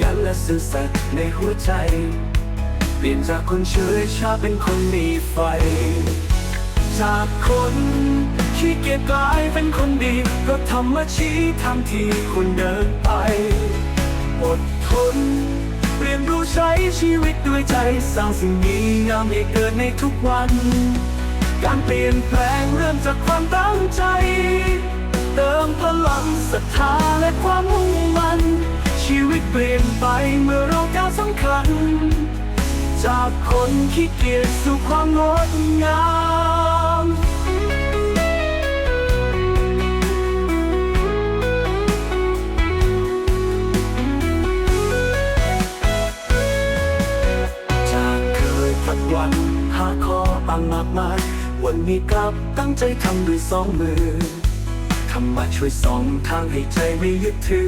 ยันและซื่อสัตย์ในหัวใจ เปลี่ยนจากคนเฉยชาเป็นคนมีไฟ จากคนขี้เกียจกลายเป็นคนดีก็ทำมาชี้ทางที่คุณเดินไป อดทน เรียนรู้ใช้ชีวิตด้วยใจ สร้างสิ่งดีงามให้เกิดในทุกวัน การเปลี่ยนแปลงเริ่มจากความตั้งใจ เติมพลังศรัทธาและความมุ่ง นไปเมื่อเราก้าวสำคัญ จากคนขี้เกียจสู่ความงดงามจากเคยพัดวันหาคอปังมากมาย วันนี้กลับตั้งใจทำด้วยสองมือทำมาช่วยสองทางให้ใจไม่ยึดถือ